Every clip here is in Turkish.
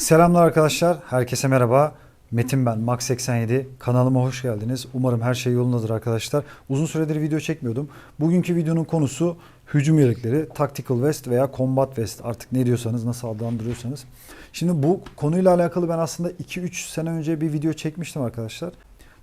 Selamlar arkadaşlar. Herkese merhaba. Metin ben, Max87. Kanalıma hoş geldiniz. Umarım her şey yolundadır arkadaşlar. Uzun süredir video çekmiyordum. Bugünkü videonun konusu hücum yelekleri, Tactical Vest veya Combat Vest artık ne diyorsanız, nasıl adlandırıyorsanız. Şimdi bu konuyla alakalı ben aslında 2-3 sene önce bir video çekmiştim arkadaşlar.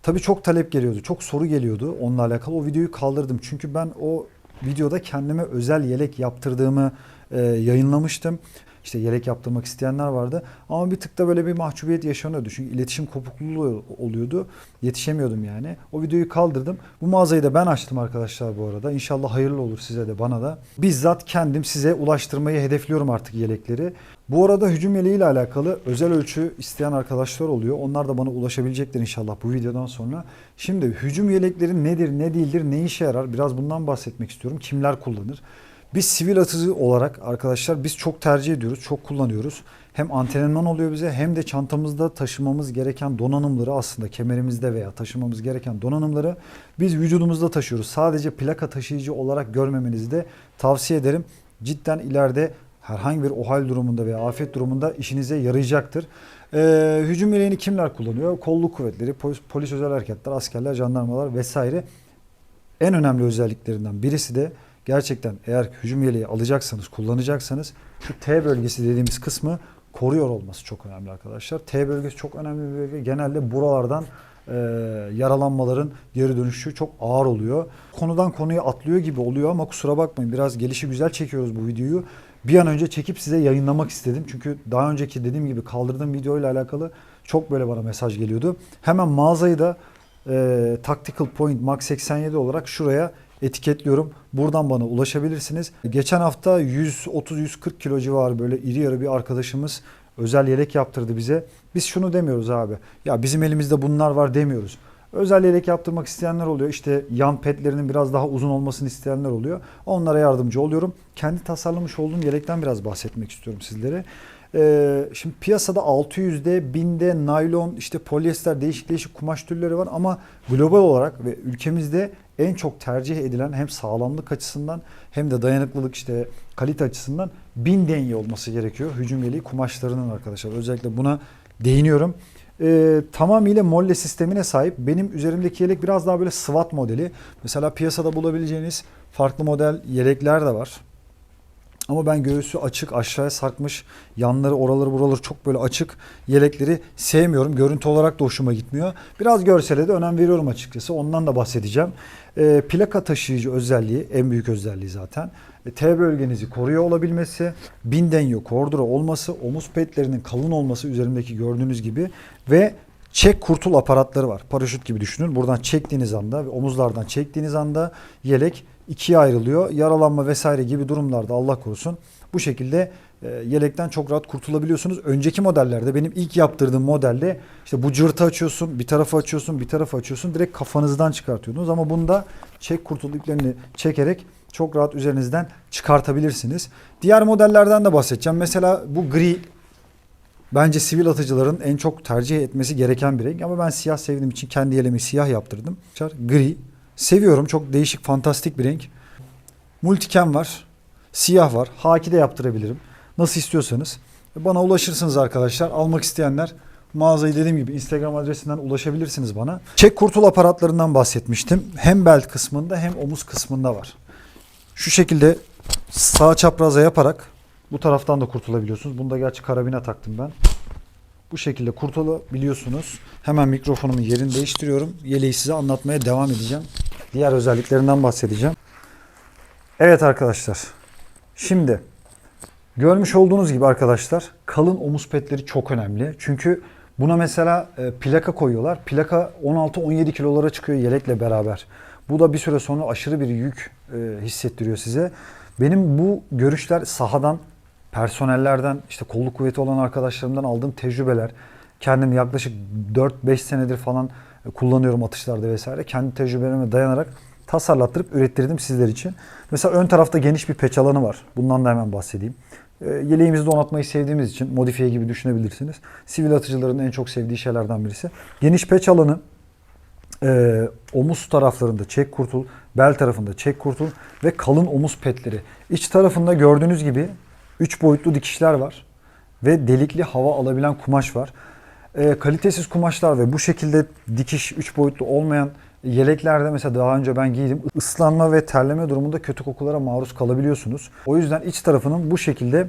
Tabii çok talep geliyordu, çok soru geliyordu onunla alakalı. O videoyu kaldırdım. Çünkü ben o videoda kendime özel yelek yaptırdığımı e, yayınlamıştım. İşte yelek yaptırmak isteyenler vardı. Ama bir tık da böyle bir mahcubiyet yaşanıyordu. Çünkü iletişim kopukluğu oluyordu. Yetişemiyordum yani. O videoyu kaldırdım. Bu mağazayı da ben açtım arkadaşlar bu arada. İnşallah hayırlı olur size de bana da. Bizzat kendim size ulaştırmayı hedefliyorum artık yelekleri. Bu arada hücum yeleğiyle alakalı özel ölçü isteyen arkadaşlar oluyor. Onlar da bana ulaşabilecekler inşallah bu videodan sonra. Şimdi hücum yelekleri nedir, ne değildir, ne işe yarar? Biraz bundan bahsetmek istiyorum. Kimler kullanır? Biz sivil atıcı olarak arkadaşlar biz çok tercih ediyoruz, çok kullanıyoruz. Hem antrenman oluyor bize hem de çantamızda taşımamız gereken donanımları aslında kemerimizde veya taşımamız gereken donanımları biz vücudumuzda taşıyoruz. Sadece plaka taşıyıcı olarak görmemenizi de tavsiye ederim. Cidden ileride herhangi bir OHAL durumunda veya afet durumunda işinize yarayacaktır. Ee, hücum yeleğini kimler kullanıyor? Kolluk kuvvetleri, polis, polis özel hareketler, askerler, jandarmalar vesaire. En önemli özelliklerinden birisi de gerçekten eğer hücum yeleği alacaksanız, kullanacaksanız şu T bölgesi dediğimiz kısmı koruyor olması çok önemli arkadaşlar. T bölgesi çok önemli bir bölge. Genelde buralardan e, yaralanmaların geri dönüşü çok ağır oluyor. Konudan konuya atlıyor gibi oluyor ama kusura bakmayın biraz gelişi güzel çekiyoruz bu videoyu. Bir an önce çekip size yayınlamak istedim. Çünkü daha önceki dediğim gibi kaldırdığım videoyla alakalı çok böyle bana mesaj geliyordu. Hemen mağazayı da e, Tactical Point Max 87 olarak şuraya etiketliyorum. Buradan bana ulaşabilirsiniz. Geçen hafta 130-140 kilo civarı böyle iri yarı bir arkadaşımız özel yelek yaptırdı bize. Biz şunu demiyoruz abi. Ya bizim elimizde bunlar var demiyoruz. Özel yelek yaptırmak isteyenler oluyor. İşte yan petlerinin biraz daha uzun olmasını isteyenler oluyor. Onlara yardımcı oluyorum. Kendi tasarlamış olduğum yelekten biraz bahsetmek istiyorum sizlere. Ee, şimdi piyasada 600'de, 1000'de naylon, işte polyester değişik değişik kumaş türleri var ama global olarak ve ülkemizde en çok tercih edilen hem sağlamlık açısından hem de dayanıklılık işte kalite açısından 1000 denyi olması gerekiyor. Hücum yeleği kumaşlarının arkadaşlar. Özellikle buna değiniyorum. Ee, tamamıyla molle sistemine sahip. Benim üzerimdeki yelek biraz daha böyle SWAT modeli. Mesela piyasada bulabileceğiniz farklı model yelekler de var. Ama ben göğsü açık, aşağıya sarkmış, yanları, oraları, buraları çok böyle açık yelekleri sevmiyorum. Görüntü olarak da hoşuma gitmiyor. Biraz görsele de önem veriyorum açıkçası. Ondan da bahsedeceğim. E, plaka taşıyıcı özelliği, en büyük özelliği zaten. E, T bölgenizi koruyor olabilmesi, bindenyo, kordura olması, omuz petlerinin kalın olması üzerimdeki gördüğünüz gibi ve çek kurtul aparatları var. Paraşüt gibi düşünün. Buradan çektiğiniz anda ve omuzlardan çektiğiniz anda yelek ikiye ayrılıyor. Yaralanma vesaire gibi durumlarda Allah korusun bu şekilde e, yelekten çok rahat kurtulabiliyorsunuz. Önceki modellerde benim ilk yaptırdığım modelde işte bu cırtı açıyorsun, bir tarafı açıyorsun, bir tarafı açıyorsun. Direkt kafanızdan çıkartıyordunuz ama bunda çek kurtul iplerini çekerek çok rahat üzerinizden çıkartabilirsiniz. Diğer modellerden de bahsedeceğim. Mesela bu gri Bence sivil atıcıların en çok tercih etmesi gereken bir renk ama ben siyah sevdiğim için kendi yeleğimi siyah yaptırdım. Gri. Seviyorum. Çok değişik, fantastik bir renk. Multicam var. Siyah var. Haki de yaptırabilirim. Nasıl istiyorsanız. Bana ulaşırsınız arkadaşlar. Almak isteyenler mağazayı dediğim gibi Instagram adresinden ulaşabilirsiniz bana. Çek kurtul aparatlarından bahsetmiştim. Hem belt kısmında hem omuz kısmında var. Şu şekilde sağ çapraza yaparak bu taraftan da kurtulabiliyorsunuz. Bunda gerçi karabine taktım ben. Bu şekilde kurtulabiliyorsunuz. Hemen mikrofonumun yerini değiştiriyorum. Yeleği size anlatmaya devam edeceğim. Diğer özelliklerinden bahsedeceğim. Evet arkadaşlar. Şimdi görmüş olduğunuz gibi arkadaşlar kalın omuz petleri çok önemli. Çünkü buna mesela e, plaka koyuyorlar. Plaka 16-17 kilolara çıkıyor yelekle beraber. Bu da bir süre sonra aşırı bir yük e, hissettiriyor size. Benim bu görüşler sahadan personellerden işte kolluk kuvveti olan arkadaşlarımdan aldığım tecrübeler kendim yaklaşık 4-5 senedir falan kullanıyorum atışlarda vesaire. Kendi tecrübelerime dayanarak tasarlattırıp ürettirdim sizler için. Mesela ön tarafta geniş bir peç alanı var. Bundan da hemen bahsedeyim. E, Yeleğimizi donatmayı sevdiğimiz için modifiye gibi düşünebilirsiniz. Sivil atıcıların en çok sevdiği şeylerden birisi. Geniş peç alanı e, omuz taraflarında çek kurtul, bel tarafında çek kurtul ve kalın omuz petleri. İç tarafında gördüğünüz gibi 3 boyutlu dikişler var. ve delikli hava alabilen kumaş var. E, kalitesiz kumaşlar ve bu şekilde dikiş 3 boyutlu olmayan yeleklerde mesela daha önce ben giydim. Islanma ve terleme durumunda kötü kokulara maruz kalabiliyorsunuz. O yüzden iç tarafının bu şekilde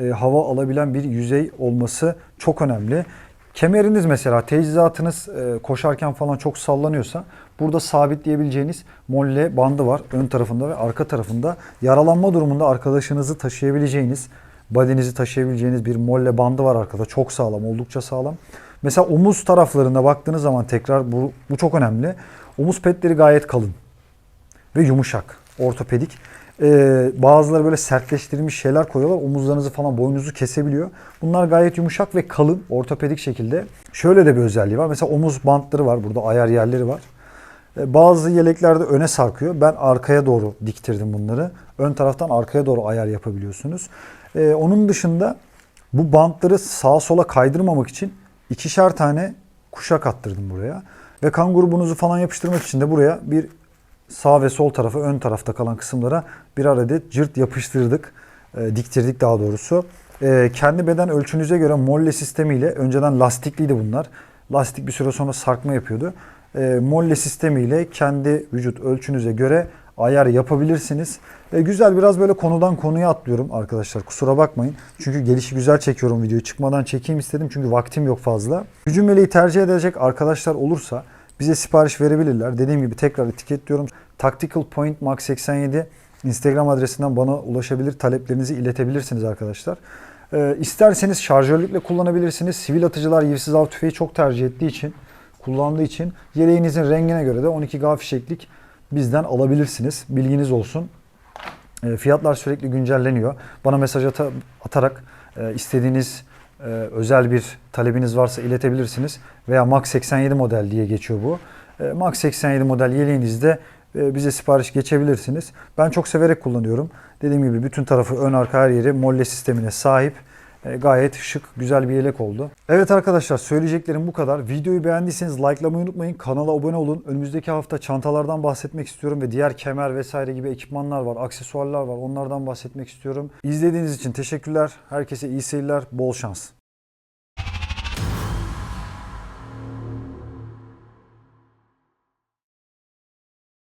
e, hava alabilen bir yüzey olması çok önemli. Kemeriniz mesela teçhizatınız e, koşarken falan çok sallanıyorsa burada sabitleyebileceğiniz molle bandı var ön tarafında ve arka tarafında. Yaralanma durumunda arkadaşınızı taşıyabileceğiniz, badenizi taşıyabileceğiniz bir molle bandı var arkada. Çok sağlam, oldukça sağlam. Mesela omuz taraflarına baktığınız zaman tekrar bu, bu çok önemli. Omuz petleri gayet kalın ve yumuşak, ortopedik. Ee, bazıları böyle sertleştirilmiş şeyler koyuyorlar. Omuzlarınızı falan boynunuzu kesebiliyor. Bunlar gayet yumuşak ve kalın, ortopedik şekilde. Şöyle de bir özelliği var. Mesela omuz bantları var. Burada ayar yerleri var. Ee, bazı yeleklerde öne sarkıyor. Ben arkaya doğru diktirdim bunları. Ön taraftan arkaya doğru ayar yapabiliyorsunuz. Ee, onun dışında bu bantları sağa sola kaydırmamak için ikişer tane kuşak attırdım buraya. Ve kan grubunuzu falan yapıştırmak için de buraya bir sağ ve sol tarafa ön tarafta kalan kısımlara birer adet cırt yapıştırdık. E, diktirdik daha doğrusu. E, kendi beden ölçünüze göre molle sistemiyle önceden lastikliydi bunlar. Lastik bir süre sonra sarkma yapıyordu. E, molle sistemiyle kendi vücut ölçünüze göre ayar yapabilirsiniz. E, güzel biraz böyle konudan konuya atlıyorum arkadaşlar. Kusura bakmayın. Çünkü gelişi güzel çekiyorum videoyu. Çıkmadan çekeyim istedim çünkü vaktim yok fazla. Hücum meleği tercih edecek arkadaşlar olursa bize sipariş verebilirler. Dediğim gibi tekrar etiketliyorum. Tactical Point Max 87 Instagram adresinden bana ulaşabilir, taleplerinizi iletebilirsiniz arkadaşlar. Ee, isterseniz şarjörlükle kullanabilirsiniz. Sivil atıcılar yivsiz av tüfeği çok tercih ettiği için, kullandığı için yeleğinizin rengine göre de 12 G fişeklik bizden alabilirsiniz. Bilginiz olsun. E, fiyatlar sürekli güncelleniyor. Bana mesaj ata- atarak e, istediğiniz e, özel bir talebiniz varsa iletebilirsiniz. Veya Max 87 model diye geçiyor bu. E, Max 87 model yeleğinizde e, bize sipariş geçebilirsiniz. Ben çok severek kullanıyorum. Dediğim gibi bütün tarafı ön arka her yeri molle sistemine sahip. E, gayet şık, güzel bir yelek oldu. Evet arkadaşlar söyleyeceklerim bu kadar. Videoyu beğendiyseniz likelamayı unutmayın. Kanala abone olun. Önümüzdeki hafta çantalardan bahsetmek istiyorum ve diğer kemer vesaire gibi ekipmanlar var, aksesuarlar var. Onlardan bahsetmek istiyorum. İzlediğiniz için teşekkürler. Herkese iyi seyirler, bol şans.